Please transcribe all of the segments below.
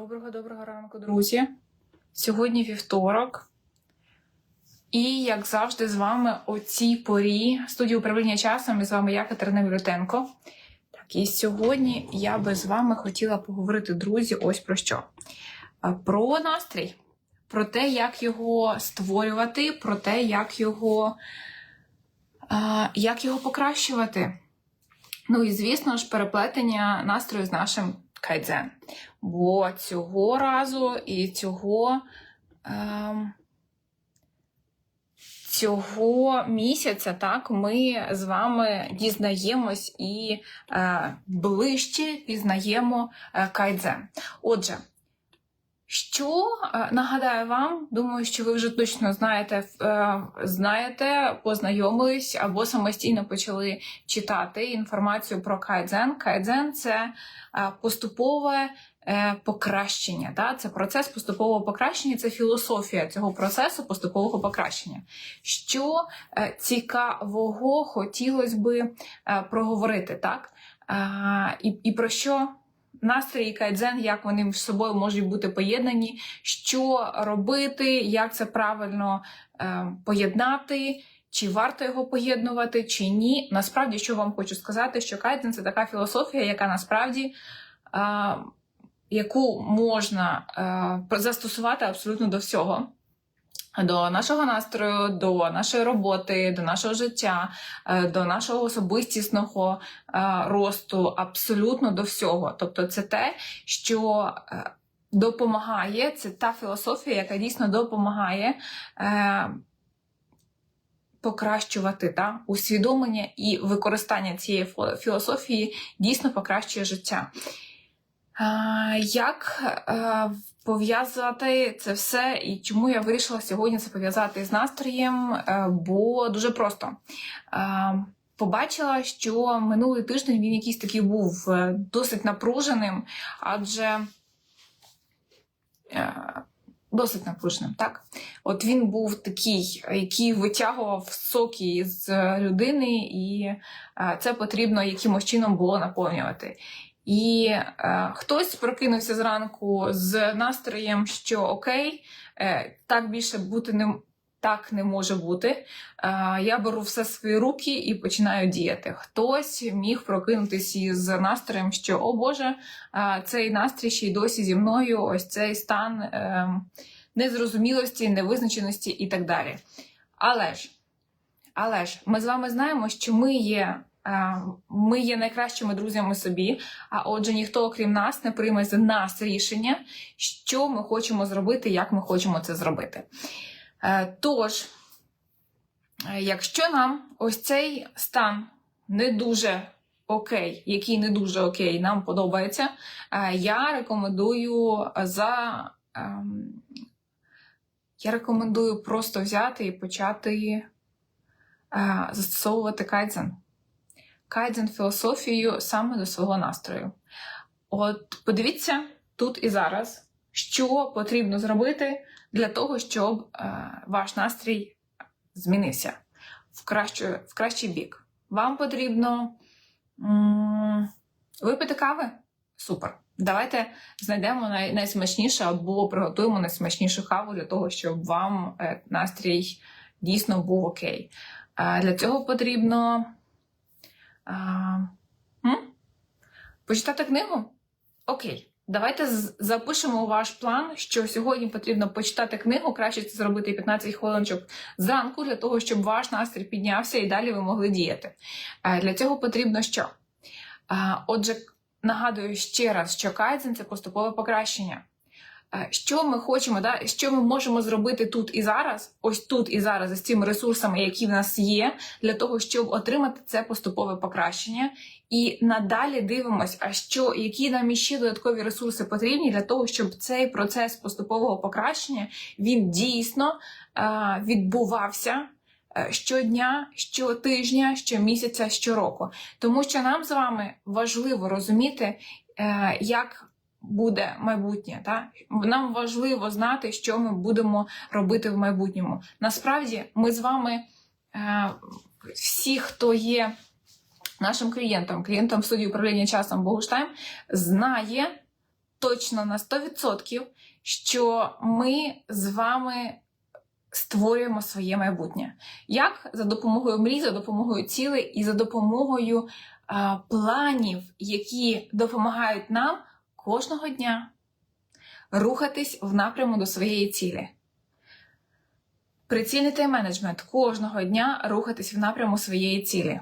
Доброго доброго ранку, друзі. Сьогодні вівторок. І, як завжди, з вами о цій порі студії управління часом і з вами я, Катерина Вілютенко. Так, і сьогодні я би з вами хотіла поговорити, друзі, ось про що. Про настрій, про те, як його створювати, про те, як його, як його покращувати. Ну і, звісно ж, переплетення настрою з нашим кайдзен. Бо цього разу і цього, ем, цього місяця так, ми з вами дізнаємось і е, ближче пізнаємо е, кайдзен. Отже, що е, нагадаю вам, думаю, що ви вже точно знаєте, е, знаєте, познайомились або самостійно почали читати інформацію про кайдзен. Кайдзен це е, поступове покращення. Да? Це процес поступового покращення, це філософія цього процесу поступового покращення. Що цікавого хотілося би проговорити, так? І, і про що? Настрій і кайдзен, як вони між собою можуть бути поєднані, що робити, як це правильно е, поєднати, чи варто його поєднувати, чи ні. Насправді, що вам хочу сказати, що кайдзен це така філософія, яка насправді е, яку можна е, застосувати абсолютно до всього. До нашого настрою, до нашої роботи, до нашого життя, е, до нашого особистісного е, росту, абсолютно до всього. Тобто, це те, що е, допомагає, це та філософія, яка дійсно допомагає покращувати та усвідомлення і використання цієї філософії дійсно покращує життя. Як пов'язати це все, і чому я вирішила сьогодні це пов'язати з настроєм? Е, бо дуже просто побачила, що минулий тиждень він якийсь такий був е, досить напруженим, адже е, досить напруженим, так? От він був такий, який витягував соки з людини, і це потрібно якимось чином було наповнювати. І е, хтось прокинувся зранку з настроєм, що окей, е, так більше бути не так не може бути. Е, я беру все свої руки і починаю діяти. Хтось міг прокинутися із настроєм, що о Боже, е, цей настрій ще й досі зі мною, ось цей стан е, незрозумілості, невизначеності і так далі. Але ж, але ж, ми з вами знаємо, що ми є. Ми є найкращими друзями собі, а отже, ніхто, окрім нас, не прийме за нас рішення, що ми хочемо зробити, як ми хочемо це зробити. Е, тож, е, якщо нам ось цей стан не дуже окей, який не дуже окей, нам подобається, е, я рекомендую за. Ем, я рекомендую просто взяти і почати застосовувати кайдзен кайдзен філософію саме до свого настрою. От подивіться тут і зараз, що потрібно зробити для того, щоб е, ваш настрій змінився в, кращу, в кращий бік. Вам потрібно м випити кави? Супер. Давайте знайдемо най найсмачніше або приготуємо найсмачнішу каву для того, щоб вам е настрій дійсно був окей. Е для цього потрібно а? Почитати книгу? Окей. Давайте запишемо ваш план, що сьогодні потрібно почитати книгу. Краще це зробити 15 хвилиночок зранку, для того, щоб ваш настрій піднявся і далі ви могли діяти. Для цього потрібно що? Отже, нагадую ще раз, що кайдзен – це поступове покращення. Е, що ми хочемо, да, що ми можемо зробити тут і зараз, ось тут і зараз, з цими ресурсами, які в нас є, для того, щоб отримати це поступове покращення. І надалі дивимось, а що, які нам іще додаткові ресурси потрібні для того, щоб цей процес поступового покращення він дійсно е, відбувався. Е, щодня, щотижня, щомісяця, щороку, тому що нам з вами важливо розуміти, як буде майбутнє. Та? Нам важливо знати, що ми будемо робити в майбутньому. Насправді, ми з вами, е, всі, хто є нашим клієнтом, клієнтом студії управління часом Богуштайм, знає точно на 100%, що ми з вами створюємо своє майбутнє. Як за допомогою мрій, за допомогою цілей і за допомогою а, планів, які допомагають нам кожного дня рухатись в напряму до своєї цілі. Прицільний тайм-менеджмент кожного дня рухатись в напряму своєї цілі.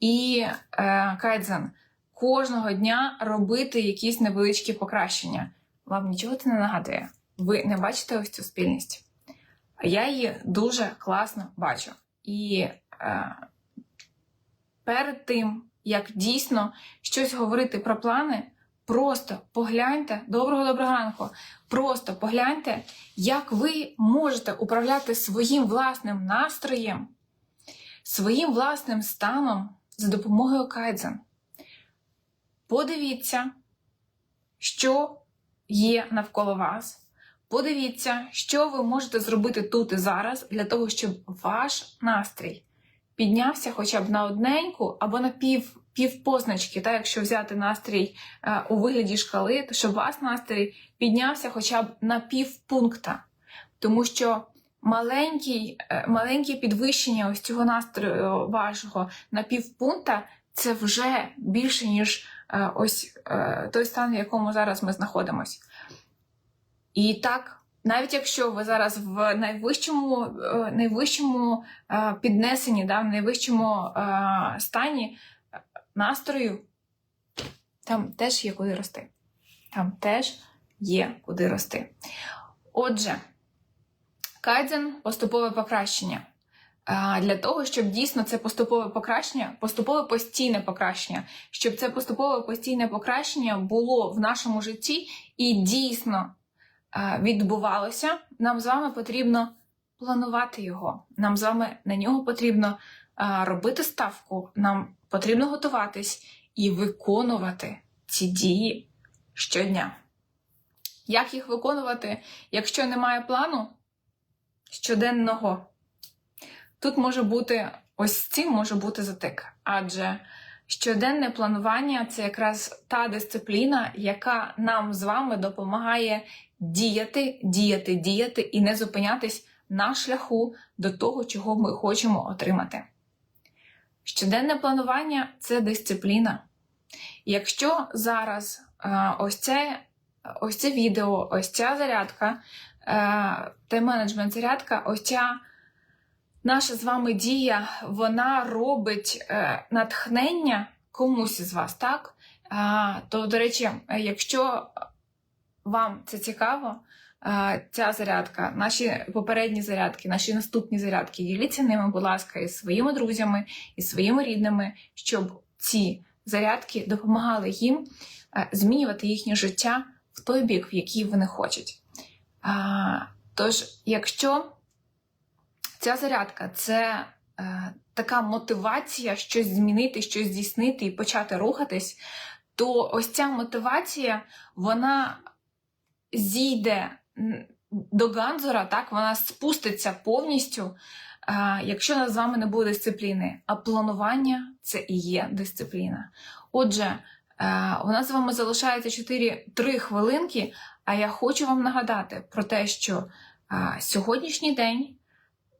І е, кайдзен кожного дня робити якісь невеличкі покращення. Вам нічого це не нагадує. Ви не бачите ось цю спільність. Я її дуже класно бачу. І е, перед тим, як дійсно щось говорити про плани, просто погляньте, доброго доброго ранку, просто погляньте, як ви можете управляти своїм власним настроєм, своїм власним станом за допомогою кайдзен. Подивіться, що є навколо вас. Подивіться, що ви можете зробити тут і зараз для того, щоб ваш настрій піднявся хоча б на одненьку або на пів, пів позначки. Та якщо взяти настрій е, у вигляді шкали, то щоб ваш настрій піднявся хоча б на пів пункта. Тому що маленький, е, маленьке підвищення ось цього настрою вашого на півпункта це вже більше, ніж е, ось е, той стан, в якому зараз ми знаходимося. І так, навіть якщо ви зараз в найвищому е, найвищому е, піднесенні, да, в найвищому е, стані настрою, там теж є куди рости. Там теж є куди рости. Отже, кайдзен поступове покращення. Для того, щоб дійсно це поступове покращення, поступове постійне покращення, щоб це поступове постійне покращення було в нашому житті і дійсно відбувалося, нам з вами потрібно планувати його. Нам з вами на нього потрібно робити ставку, нам потрібно готуватись і виконувати ці дії щодня. Як їх виконувати, якщо немає плану щоденного? Тут може бути ось цим може бути затик, адже щоденне планування це якраз та дисципліна, яка нам з вами допомагає діяти, діяти, діяти і не зупинятись на шляху до того, чого ми хочемо отримати. Щоденне планування це дисципліна. Якщо зараз е, ось це ось це відео, ось ця зарядка, е, тайм-менеджмент зарядка, ось ця наша з вами дія, вона робить е, натхнення комусь із вас, так? То, до речі, якщо вам це цікаво, ця зарядка, наші попередні зарядки, наші наступні зарядки, діліться ними, будь ласка, із своїми друзями, із своїми рідними, щоб ці зарядки допомагали їм е, змінювати їхнє життя в той бік, в який вони хочуть. Тож, якщо ця зарядка це е, така мотивація щось змінити, щось здійснити і почати рухатись, то ось ця мотивація, вона зійде до Ганзора, так, вона спуститься повністю, якщо нас з вами не буде дисципліни. А планування це і є дисципліна. Отже, у нас з вами залишається 4, 3 хвилинки, а я хочу вам нагадати про те, що сьогоднішній день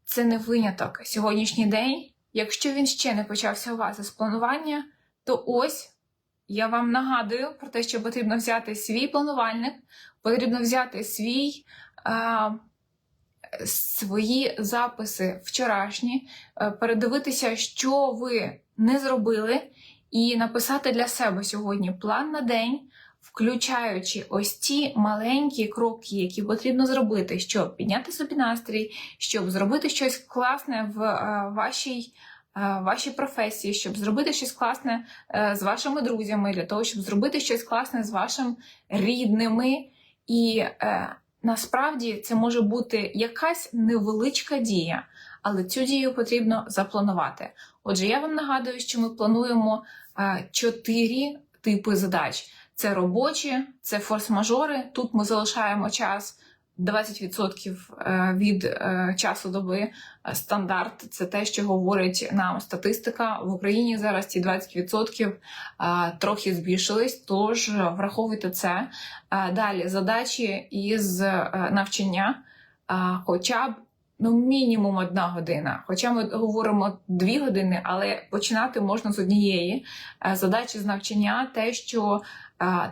це не виняток. Сьогоднішній день, якщо він ще не почався у вас із планування, то ось я вам нагадую про те, що потрібно взяти свій планувальник, потрібно взяти свій. А, Свої записи вчорашні, е, передивитися, що ви не зробили, і написати для себе сьогодні план на день, включаючи ось ті маленькі кроки, які потрібно зробити, щоб підняти собі настрій, щоб зробити щось класне в е, вашій вашій професії, щоб зробити щось класне е, з вашими друзями, для того, щоб зробити щось класне з вашими рідними. І е, насправді це може бути якась невеличка дія, але цю дію потрібно запланувати. Отже, я вам нагадую, що ми плануємо чотири типи задач: це робочі, це форс-мажори. Тут ми залишаємо час 20% е, від е, часу доби е, стандарт. Це те, що говорить нам статистика. В Україні зараз ці 20% е, трохи збільшились, тож враховуйте це. Далі задачі із навчання, хоча б ну, мінімум одна година. Хоча ми говоримо дві години, але починати можна з однієї. Задачі з навчання те, що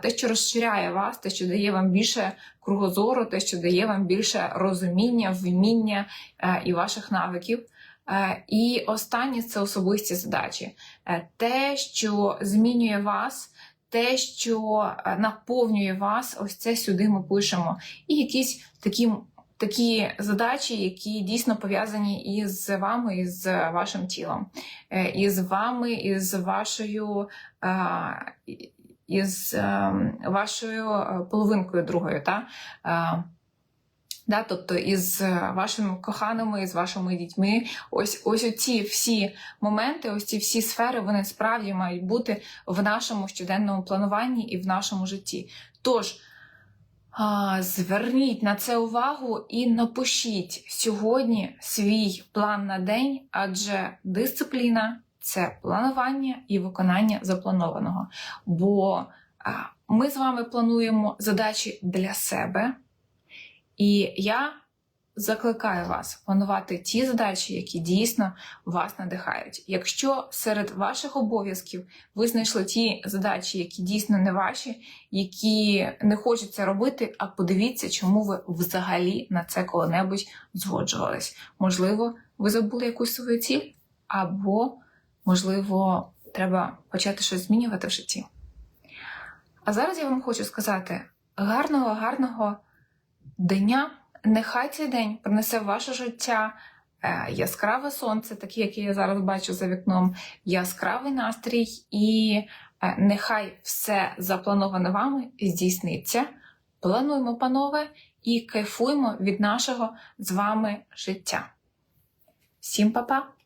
те, що розширяє вас, те, що дає вам більше кругозору, те, що дає вам більше розуміння, вміння е, і ваших навиків. Е, І останнє це особисті задачі. Е, Те, що змінює вас, те, що наповнює вас, ось це сюди ми пишемо. І якісь такі, такі задачі, які дійсно пов'язані із вами, із вашим тілом, із вами, із вашою. Із е, вашою е, половинкою другою, та? Е, да, тобто із е, вашими коханими, із вашими дітьми. Ось ось ці всі моменти, ось ці всі сфери, вони справді мають бути в нашому щоденному плануванні і в нашому житті. Тож зверніть на це увагу і напишіть сьогодні свій план на день, адже дисципліна це планування і виконання запланованого. Бо ми з вами плануємо задачі для себе, і я закликаю вас планувати ті задачі, які дійсно вас надихають. Якщо серед ваших обов'язків ви знайшли ті задачі, які дійсно не ваші, які не хочеться робити, а подивіться, чому ви взагалі на це коли-небудь згоджувались. Можливо, ви забули якусь свою ціль, або, можливо, треба почати щось змінювати в житті. А зараз я вам хочу сказати гарного, гарного дня. Нехай цей день принесе ваше життя е, яскраве сонце, таке, яке я зараз бачу за вікном, яскравий настрій, і е, нехай все заплановане вами здійсниться. Плануємо, панове, і кайфуємо від нашого з вами життя. Всім па-па!